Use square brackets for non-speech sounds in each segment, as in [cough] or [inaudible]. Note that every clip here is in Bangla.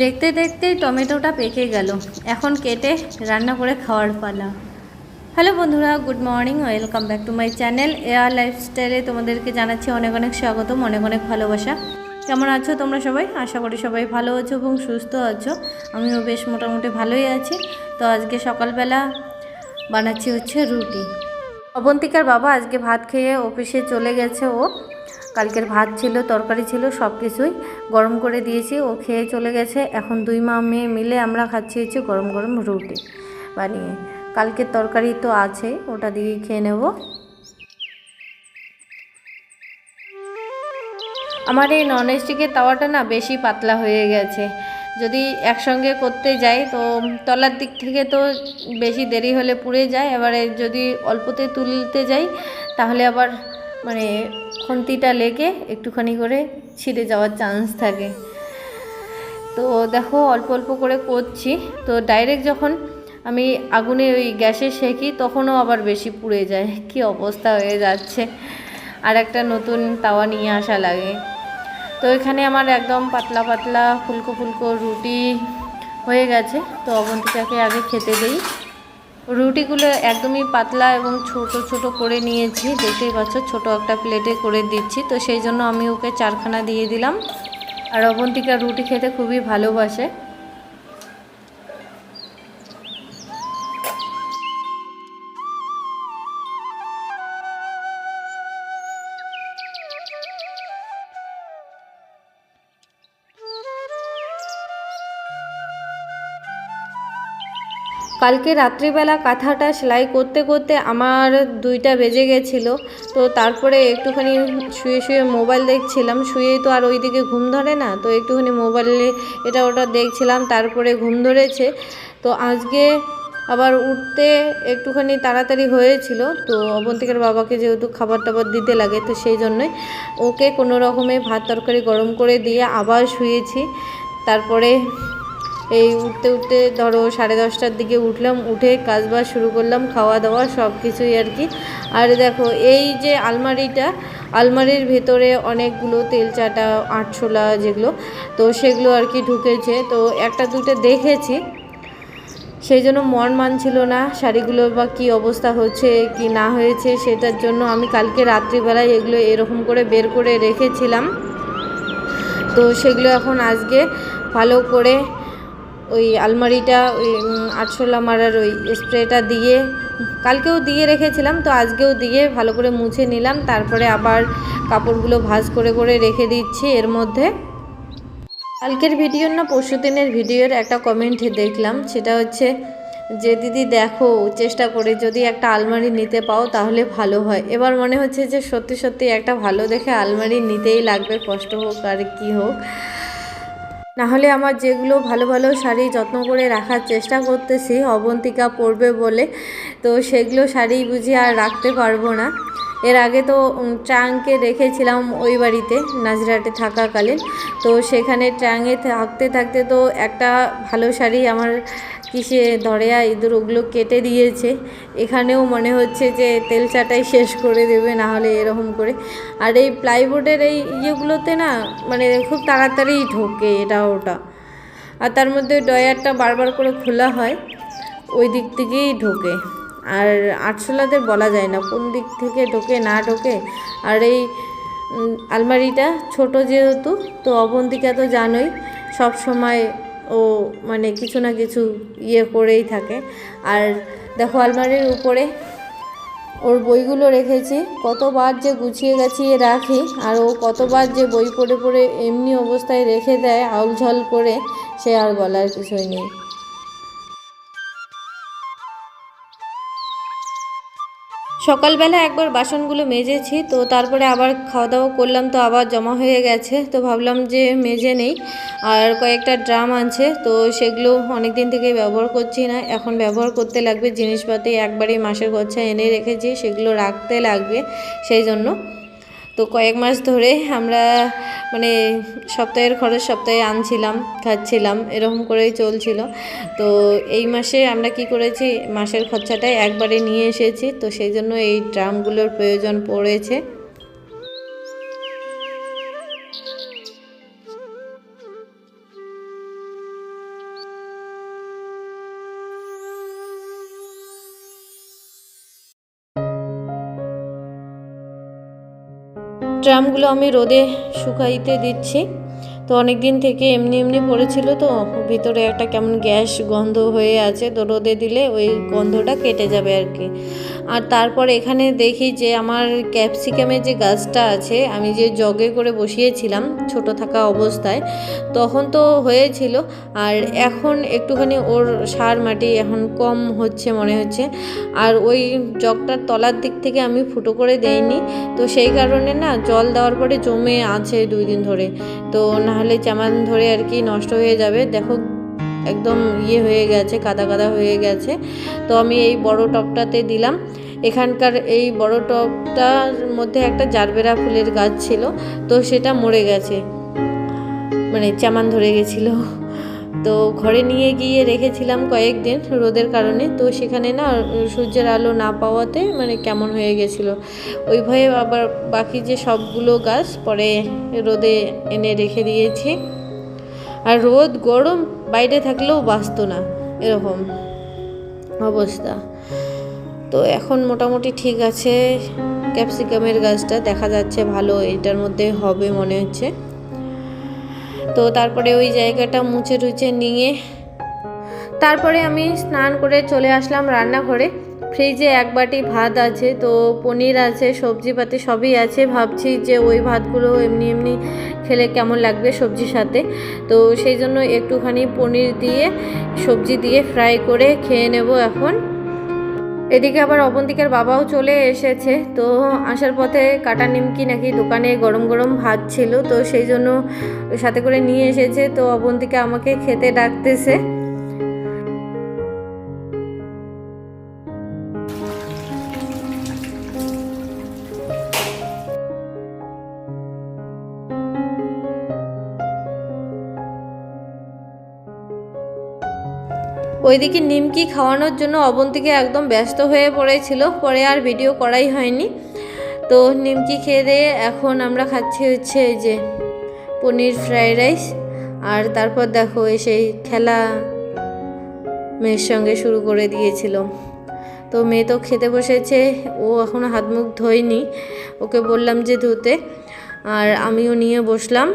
দেখতে দেখতে টমেটোটা পেকে গেল। এখন কেটে রান্না করে খাওয়ার পালা। হ্যালো বন্ধুরা, good morning, welcome back to my channel air লাইফস্টাইলে তোমাদেরকে জানাচ্ছি অনেক অনেক স্বাগতম, অনেক অনেক ভালোবাসা। কেমন আছো তোমরা সবাই? আশা করি সবাই ভালো আছো এবং সুস্থ আছো। আমিও বেশ মোটামুটি ভালোই আছি। তো আজকে সকালবেলা বানাচ্ছি হচ্ছে রুটি। অবন্তিকার বাবা আজকে ভাত খেয়ে অফিসে চলে গেছে ও। কালকের ভাত ছিল, তরকারি ছিল, সব কিছুই গরম করে দিয়েছি, ও খেয়ে চলে গেছে। এখন দুই মা মেয়ে মিলে আমরা খাচ্ছি হচ্ছে গরম গরম রুটি বানিয়ে। কালকের তরকারি তো আছে, ওটা দিয়ে খেয়ে নেব। আমার এই নন স্টিকের তাওয়াটা না বেশি পাতলা হয়ে গেছে। যদি একসঙ্গে করতে যাই, তো তলার দিক থেকে তো বেশি দেরি হলে পুড়ে যায়। এবারে যদি অল্পতে তুলতে যাই, তাহলে আবার মানে খুন্তিটা লেগে একটুখানি করে ছিঁড়ে যাওয়ার চান্স থাকে। তো দেখো, অল্প অল্প করে করছি। তো ডাইরেক্ট যখন আমি আগুনে ওই গ্যাসে সেকি, তখনও আবার বেশি পুড়ে যায়। কি অবস্থা হয়ে যাচ্ছে। আর একটা নতুন তাওয়া নিয়ে আসা লাগে। তো এখানে আমার একদম পাতলা পাতলা ফুলকো ফুলকো রুটি হয়ে গেছে। তো অবন্তিকাকে আগে খেতে দিই। রুটিগুলো একদমই পাতলা এবং ছোট ছোট করে নিয়েছি। দেখতেই পাচ্ছ, ছোট একটা প্লেটে করে দিচ্ছি। তো সেই জন্য আমি ওকে চারখানা দিয়ে দিলাম। আর অবন্তিকা রুটি খেতে খুবই ভালোবাসে। কালকে রাত্রিবেলা কাঁথাটা সেলাই করতে করতে আমার দুইটা বেজে গেছিল। তো তারপরে একটুখানি শুয়ে শুয়ে মোবাইল দেখছিলাম। শুয়েই তো আর ওইদিকে ঘুম ধরে না, তো একটুখানি মোবাইলে এটা ওটা দেখছিলাম, তারপরে ঘুম ধরেছে। তো আজকে আবার উঠতে একটুখানি তাড়াতাড়ি হয়েছিল। তো অবন্তিকার বাবাকে যেহেতু খাবার টাবার দিতে লাগে, তো সেই জন্যই ওকে কোনো রকমে ভাত তরকারি গরম করে দিয়ে আবার শুয়েছি। তারপরে এই উঠতে উঠতে ধরো সাড়ে দশটার দিকে উঠলাম, উঠে কাজ বাজ শুরু করলাম, খাওয়া দাওয়া সব কিছুই আর কি। আর দেখো, এই যে আলমারিটা, আলমারির ভেতরে অনেকগুলো তেল চাটা আটছোলা যেগুলো, তো সেগুলো আর কি ঢুকেছে। তো একটা দুটো দেখেছি। সেই জন্য মন মানছিল না শাড়িগুলোর বা কী অবস্থা হচ্ছে, কি না হয়েছে, সেটার জন্য আমি কালকে রাত্রিবেলায় এগুলো এরকম করে বের করে রেখেছিলাম। তো সেগুলো এখন আজকে ভালো করে ওই আলমারিটা, ওই আটশোলা মারার ওই স্প্রেটা দিয়ে, কালকেও দিয়ে রেখেছিলাম, তো আজকেও দিয়ে ভালো করে মুছে নিলাম, তারপরে আবার কাপড়গুলো ভাজ করে করে রেখে দিচ্ছি এর মধ্যে। কালকের ভিডিওর না পরশু দিনের ভিডিওর একটা কমেন্ট দেখলাম, সেটা হচ্ছে যে, দিদি দেখো, চেষ্টা করে যদি একটা আলমারি নিতে পাও তাহলে ভালো হয়। এবার মনে হচ্ছে যে, সত্যি সত্যি একটা ভালো দেখে আলমারি নিতেই লাগবে, কষ্ট হোক আর কি হোক। নাহলে আমার যেগুলো ভালো ভালো শাড়ি যত্ন করে রাখার চেষ্টা করতেছি, অবন্তিকা পরবে বলে। তো সেগুলো শাড়ি বুঝি আর রাখতে পারব না। এর আগে তো ট্রাঙ্কে রেখেছিলাম ওই বাড়িতে, নাজরাটে থাকাকালীন। তো সেখানে ট্রাঙ্কে থাকতে থাকতে তো একটা ভালো শাড়ি আমার কিসে ধরেয়া ইঁদুর ওগুলো কেটে দিয়েছে। এখানেও মনে হচ্ছে যে তেল চাটাই শেষ করে দেবে, না হলে এরকম করে। আর এই প্লাইবোর্ডের এই ইয়েগুলোতে না মানে খুব তাড়াতাড়ি ঢোকে এটা ওটা। আর তার মধ্যে ডয়ারটা বারবার করে খোলা হয়, ওই দিক থেকেই ঢোকে। আর আটশোলাদের বলা যায় না কোন দিক থেকে ঢোকে, না ঢোকে। আর এই আলমারিটা ছোট যেহেতু, তো অবন্তিকা তো জানোই, সব সময় ও মানে কিছু না কিছু ইয়ে করেই থাকে। আর দেখো আলমারির উপরে ওর বইগুলো রেখেছি। কতবার যে গুছিয়ে গাছিয়ে রাখি, আর ও কতবার যে বই পড়ে পড়ে এমনি অবস্থায় রেখে দেয় আউলঝল করে, সে আর বলার কিছুই নেই। সকালবেলা একবার বাসনগুলো মেজেছি, তো তারপরে আবার খাওয়া দাওয়া করলাম, তো আবার জমা হয়ে গেছে। তো ভাবলাম যে মেজে নেই, আর কয়েকটা ড্রাম আছে তো সেগুলো অনেক দিন থেকে ব্যবহার করছি না। এখন ব্যবহার করতে লাগবে, জিনিসপাতি একবারই মাসের খরচা এনে রেখেছি, সেগুলো রাখতে লাগবে, সেই জন্য। তো কয়েক মাস ধরে আমরা মানে সপ্তাহের খরচ সপ্তাহে আনছিলাম, খাচ্ছিলাম, এরকম করেই চলছিল। তো এই মাসে আমরা কি করেছি, মাসের খরচাটাই একবারে নিয়ে এসেছি। তো সেই জন্য এই ড্রামগুলোর প্রয়োজন পড়েছে। ড্রামগুলো আমি রোদে শুকাইতে দিচ্ছি। তো অনেক দিন থেকে এমনি এমনি পড়েছিল তো, ভিতরে একটা কেমন গ্যাস গন্ধ হয়ে আছে, তো রোদে দিলে ওই গন্ধটা কেটে যাবে আর কি। আর তারপর এখানে দেখি যে আমার ক্যাপসিকামের যে গাছটা আছে, আমি যে জগে করে বসিয়েছিলাম ছোট থাকা অবস্থায়, তখন তো হয়েছিল। আর এখন একটুখানি ওর সার মাটি এখন কম হচ্ছে মনে হচ্ছে। আর ওই জগটার তলার দিক থেকে আমি ফুটো করে দেইনি। তো সেই কারণে না জল দেওয়ার পরে জমে আছে দুই দিন ধরে। তো নাহলে চামান ধরে আর কি নষ্ট হয়ে যাবে। দেখো একদম ইয়ে হয়ে গেছে, কাদা কাদা হয়ে গেছে। তো আমি এই বড় টবটাতে দিলাম। এখানকার এই বড় টবটার মধ্যে একটা জারবেরা ফুলের গাছ ছিল, তো সেটা মরে গেছে। মানে চামান ধরে গেছিল। তো ঘরে নিয়ে গিয়ে রেখেছিলাম কয়েকদিন রোদের কারণে। তো সেখানে না সূর্যের আলো না পাওয়াতে মানে কেমন হয়ে গেছিল। ওই ভয়ে আবার বাকি যে সবগুলো গাছ পরে রোদে এনে রেখে দিয়েছি। আর রোদ গরম বাইরে থাকলেও বাঁচতো না, এরকম অবস্থা। তো এখন মোটামুটি ঠিক আছে, ক্যাপসিকামের গাছটা দেখা যাচ্ছে ভালো, এটার মধ্যে হবে মনে হচ্ছে। তো তারপরে ওই জায়গাটা মুছে টুছে নিয়ে, তারপরে আমি স্নান করে চলে আসলাম রান্নাঘরে। ফ্রিজে এক বাটি ভাত আছে, তো পনির আছে, সবজিপাতি সবই আছে। ভাবছি যে ওই ভাতগুলো এমনি এমনি খেলে কেমন লাগবে সবজির সাথে। তো সেই জন্য একটুখানি পনির দিয়ে, সবজি দিয়ে ফ্রাই করে খেয়ে নেব এখন। এদিকে আবার অবন্তিকার বাবাও চলে এসেছে, তো আসার পথে কাটা নিমকি নাকি দোকানে গরম গরম ভাত ছিল, তো সেই জন্য সাথে করে নিয়ে এসেছে। তো অবন্তিকা আমাকে খেতে ডাকতেছে। ওইদিকে নিমকি খাওয়ানোর জন্য অবন্তিকে একদম ব্যস্ত হয়ে পড়েছিল, পরে আর ভিডিও করাই হয়নি। তো নিমকি খেয়ে দিয়ে এখন আমরা খাচ্ছি হচ্ছে যে পনির ফ্রাইড রাইস, আর তারপর দেখো সেই খেলা মেয়ের সঙ্গে শুরু করে দিয়েছিল। তো মেয়ে তো খেতে বসেছে, ও এখনও হাত মুখ ধোয়নি, ওকে বললাম যে ধুতে, আর আমিও নিয়ে বসলাম।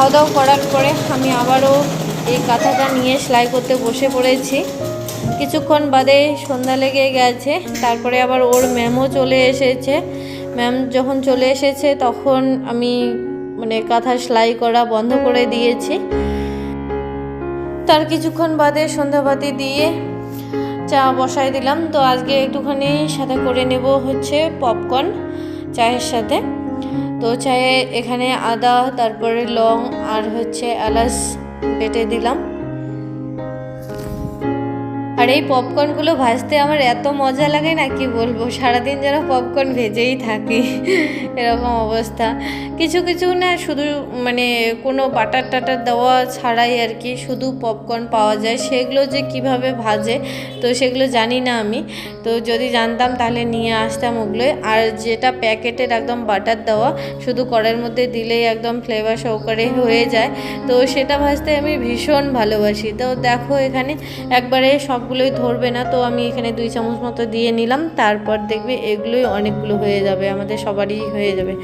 খাওয়া দাওয়া করার পরে আমি আবারও এই কাঁথাটা নিয়ে সেলাই করতে বসে পড়েছি। কিছুক্ষণ বাদে সন্ধ্যা লেগে গেছে, তারপরে আবার ওর ম্যামও চলে এসেছে। ম্যাম যখন চলে এসেছে, তখন আমি মানে কাঁথা সেলাই করা বন্ধ করে দিয়েছি। তার কিছুক্ষণ বাদে সন্ধ্যাবাতি দিয়ে চা বসাই দিলাম। তো আজকে একটুখানি সাথে করে নেব হচ্ছে পপকর্ন চায়ের সাথে। তো চায়ে এখানে আদা তারপরে লং আর হচ্ছে এলাচ বেটে দিলাম। আর এই পপকর্নগুলো ভাজতে আমার এত মজা লাগে না, কি বলব? সারাদিন যেন পপকর্ন ভেজেই থাকি। এরকম অবস্থা। কিছু কিছু না শুধু মানে কোনো বাটার টাটার দেওয়া ছাড়াই আর কি শুধু পপকর্ন পাওয়া যায়। সেগুলো যে কীভাবে ভাজে, তো সেগুলো জানি না আমি। তো যদি জানতাম তাহলে নিয়ে আসতাম ওগুলো আর যেটা প্যাকেটের একদম বাটার দেওয়া, শুধু কড়াইয়ের মধ্যে দিলেই একদম ফ্লেভার সহকারে হয়ে যায়। তো সেটা ভাজতে আমি ভীষণ ভালোবাসি। তো দেখো এখানে একবারে সবগুলোই ধরবে না, তো আমি এখানে দুই চামচ মতো দিয়ে নিলাম, তারপর দেখবে এগুলোই অনেকগুলো হয়ে যাবে, আমাদের সবারই হয়ে যাবে।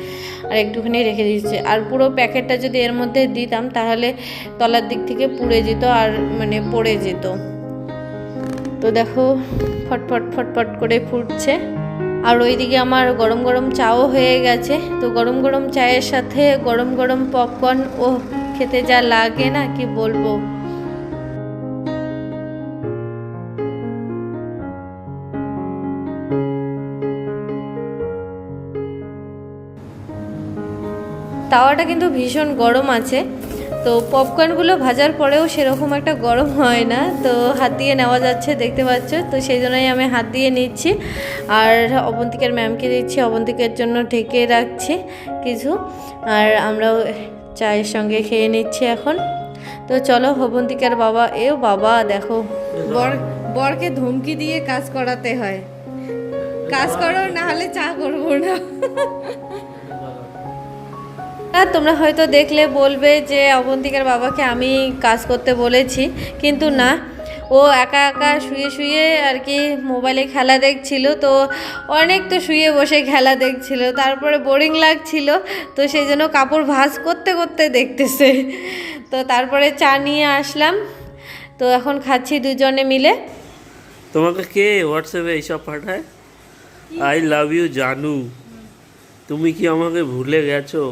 আর একটুখানি রেখে দিচ্ছে আর পুরো প্যাকেটটা যদি এর মধ্যে দিতাম, তাহলে তলার দিক থেকে পুড়ে যেত আর মানে পড়ে যেত। তো দেখো, ফটফট ফটফট করে ফুটছে। আর ওইদিকে আমার গরম গরম চাও হয়ে গেছে। তো গরম গরম চায়ের সাথে গরম গরম পপকর্ন ও খেতে যা লাগে না, কি বলব? তাওয়াটা কিন্তু ভীষণ গরম আছে। তো পপকর্নগুলো ভাজার পরেও সেরকম একটা গরম হয় না। তো হাত দিয়ে নেওয়া যাচ্ছে, দেখতে পাচ্ছ? তো সেই জন্যই আমি হাত দিয়ে নিচ্ছি। আর অবন্তিকার ম্যামকে দিচ্ছি। অবন্তিকার জন্য ঢেকে রাখছি কিছু। আর আমরাও চায়ের সঙ্গে খেয়ে নিচ্ছি এখন। তো চলো, অবন্তিকার বাবা এও বাবা, দেখো। বর, বরকে ধমকি দিয়ে কাজ করাতে হয়। কাজ করো না হলে চা করব না। তোমরা হয়তো দেখলে বলবে যে অবন্তিকার বাবাকে আমি কাজ করতে বলেছি কিন্তু না। ও একা একা শুয়ে শুয়ে আর কি মোবাইলে খেলা দেখছিল তো অনেক তো শুয়ে বসে খেলা দেখছিল তারপরে বোরিং লাগছিল তো সেই জন্য কাপড় ভাঁজ করতে করতে দেখতেছে। তো তারপরে চা নিয়ে আসলাম তো এখন খাচ্ছি দুজনে মিলে। তোমাকে কে হোয়াটসঅ্যাপে এইসব পাঠায়? আই লাভ ইউ জানু। তুমি কি আমাকে ভুলে গেছো?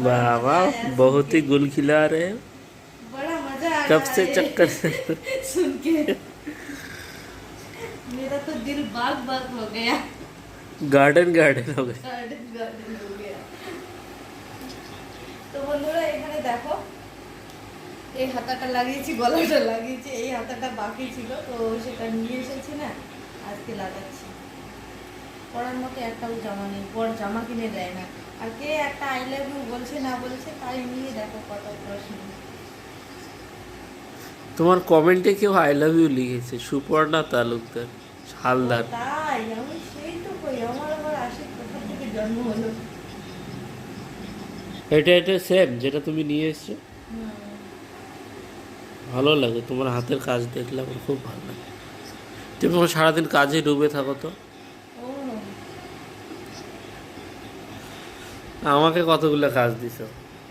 बाबा बहुत ही गुल खिला रहे हो बड़ा मजा आ कब रहा से है चक्कर सुन के मेरा तो दिल बाग बाग हो गया গার্ডেন গার্ডেন हो गए গার্ডেন গার্ডেন हो गया তো বন্ধুরা এখানে দেখো এই হাতাটা লাগিয়েছি গলাটা লাগিয়েছি এই হাতাটা বাকি ছিল তো সেটা নিয়ে এসেছি না আজকে লাগাচ্ছি পরার মতো একটাও জামা নেই পর জামা কিনে দেয় না আর কে একটা আই লাভ ইউ বলছে না বলছে তাই নিয়ে দেখো কত প্রশ্ন। তোমার কমেন্টে কেউ আই লাভ ইউ লিখেছে সুপর্ণা তালুকদার হালদার। তাই আমি সেই তো কই আমার আশিক কোথা থেকে জন্ম হলো? এটা এটা সেম যেটা তুমি নিয়ে এসছো? ভালো লাগে তোমার হাতের কাজ দেখলে আমার খুব ভালো লাগে। তুমি সারাদিন কাজে ডুবে থাকো তো ও আমাকে কতগুলো কাজ দিছো?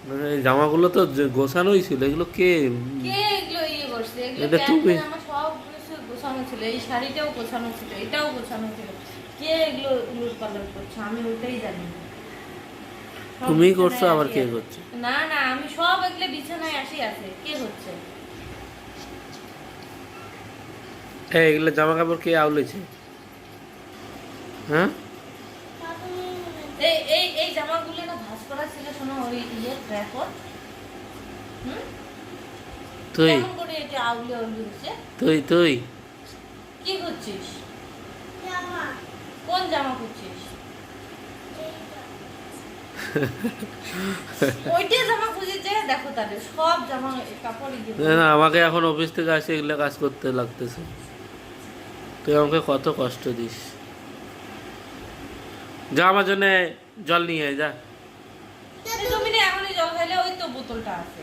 মানে জামাগুলো তো গোছানোই ছিল এগুলো কে? ইয়ে এটা তুমি। ছিল এই শাড়িটাও গোছানো ছিল এটাও গোছানো ছিল। কে এগুলো উলট পালট করছে? আমি ওইটাই জানি না। তুমিই করছ আবার কে। করছে? না না আমি সব এগুলো বিছানায় আসি আছে। কে হচ্ছে হ্যাঁ এগুলো জামা কাপড় কে আউলেছে? হ্যাঁ এই এই এই জামাগুলো ছিল শোনো ওই ইয়ে হুম? তুই। করে এটা আউলে আউলে হচ্ছে? তুই তুই। কি করছিস? কোন জামা করছিস [laughs] ওইটা জামা খুঁজেছে দেখো তাদের সব জামা কাপড় না, আমাকে এখন অফিস থেকে আসে এগুলো কাজ করতে লাগতেছে। তুই আমাকে কত কষ্ট দিস। যা আমার জন্য জল নিয়ে যা। জল খাইলে ওই তো বোতলটা আছে।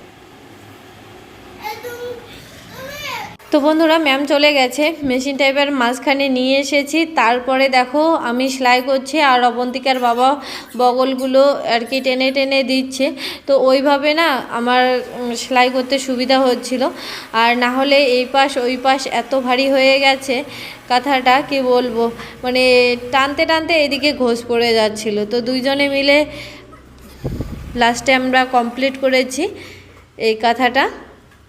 তো বন্ধুরা ম্যাম চলে গেছে। মেশিন টাইপের মাঝখানে নিয়ে এসেছি। তারপরে দেখো, আমি সেলাই করছি আর অবন্তিকার বাবা বগলগুলো আর কি টেনে টেনে দিচ্ছে। তো ওইভাবে না আমার সেলাই করতে সুবিধা হচ্ছিল। আর না হলে এই পাশ, ওই পাশ এত ভারী হয়ে গেছে কাঁথাটা, কি বলব? মানে টানতে টানতে এদিকে ঘোষ পড়ে যাচ্ছিল। তো দুইজনে মিলে লাস্টে আমরা কমপ্লিট করেছি। এই কাঁথাটা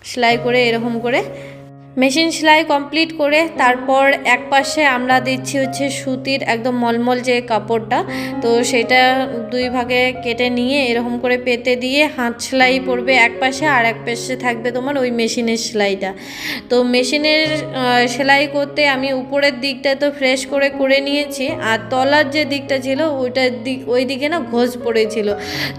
সেলাই করে এরকম করে মেশিন সেলাই কমপ্লিট করে তারপর এক পাশে আমরা দিচ্ছি হচ্ছে সুতির একদম মলমল যে কাপড়টা। তো সেটা দুই ভাগে কেটে নিয়ে এরকম করে পেতে দিয়ে হাত সেলাই পড়বে এক পাশে আর এক পাশে থাকবে তোমার ওই মেশিনের সেলাইটা। তো মেশিনের সেলাই করতে আমি উপরের দিকটা তো ফ্রেশ করে করে নিয়েছি আর তলার যে দিকটা ছিল ওইটার দিক, ওই দিকে না ঘোষ পড়েছিল।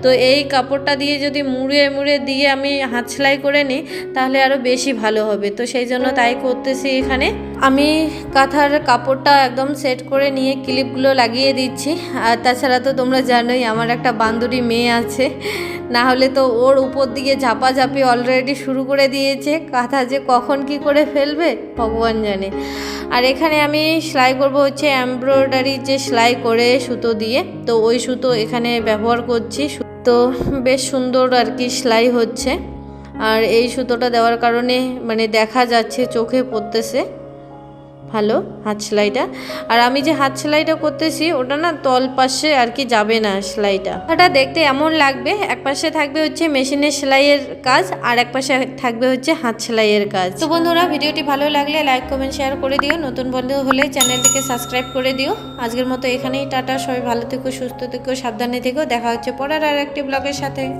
তো এই কাপড়টা দিয়ে যদি মুড়ে মুড়ে দিয়ে আমি হাত সেলাই করে নিই তাহলে আরও বেশি ভালো হবে। তো সেই জন্য তাই করতেছি এখানে। আমি কাঁথার কাপড়টা একদম সেট করে নিয়ে ক্লিপগুলো লাগিয়ে দিচ্ছি। আর তাছাড়া তো তোমরা জানোই আমার একটা বান্ধবী মেয়ে আছে। না হলে তো ওর উপর দিকে ঝাপাঝাপি অলরেডি শুরু করে দিয়েছে। কাঁথা যে কখন কি করে ফেলবে, ভগবান জানে। আর এখানে আমি সেলাই করব হচ্ছে এমব্রয়ডারি যে সেলাই করে সুতো দিয়ে। তো ওই সুতো এখানে ব্যবহার করছি। তো বেশ সুন্দর আর কি সেলাই হচ্ছে। আর এই সুতোটা দেওয়ার কারণে মানে দেখা যাচ্ছে চোখে পড়তেছে। ভালো, হাত সেলাইটা। আর আমি যে হাত সেলাইটা করতেছি, ওটা না তল পাশে আর কি যাবে না সেলাইটা। ওটা দেখতে এমন লাগবে, এক পাশে থাকবে হচ্ছে মেশিনের সেলাইয়ের কাজ, আর এক পাশে থাকবে হচ্ছে হাত সেলাইয়ের কাজ। তো বন্ধুরা, ভিডিওটি ভালো লাগলে লাইক কমেন্ট শেয়ার করে দিও। নতুন বন্ধু হলে চ্যানেলটিকে সাবস্ক্রাইব করে দিও। আজকের মতো এখানেই, টাটা। সবাই ভালো থেকো, সুস্থ থেকো, সাবধানে থেকো। দেখা হচ্ছে পরের আর একটি ব্লগের সাথে।